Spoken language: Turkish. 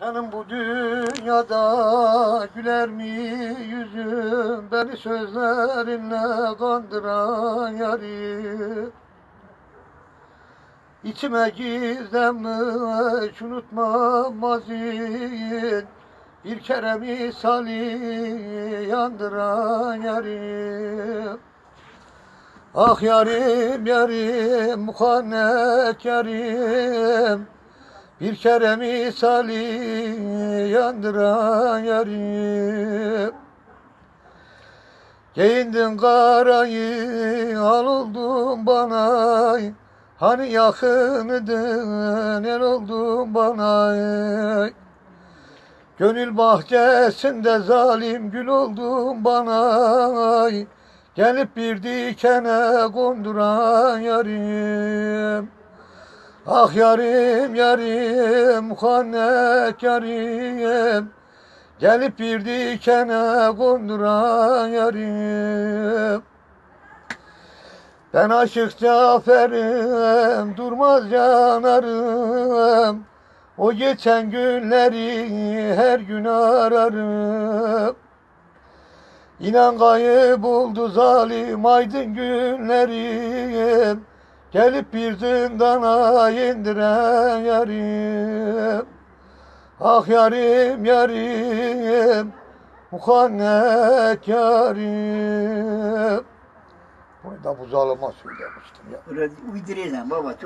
Senin bu dünyada güler mi yüzün Beni sözlerinle kandıran yarim İçime gizlenmiş unutmam mazin Bir kere misali yandıran yarim Ah yarim yarim muhannet yarim Bir kere misali yandıran yarim Giyindin karayı al oldun bana Hani yakınıdın el oldun bana Gönül bahçesinde zalim gül oldun bana Gelip bir dikene konduran yarim Ah yarim yarim muhannet yarim. Gelip bir dikene konduran yarim. Ben aşık Cafer'im durmaz yanarım O geçen günleri her gün ararım. İnan kayıp oldu zalim aydın günlerim Gelip bir zindana indiren yarim. Ah yarim yarim Muhannet yarim. Bunu da bu zalıma söylemiştim ya. Öyle uyduruyorsun baba çok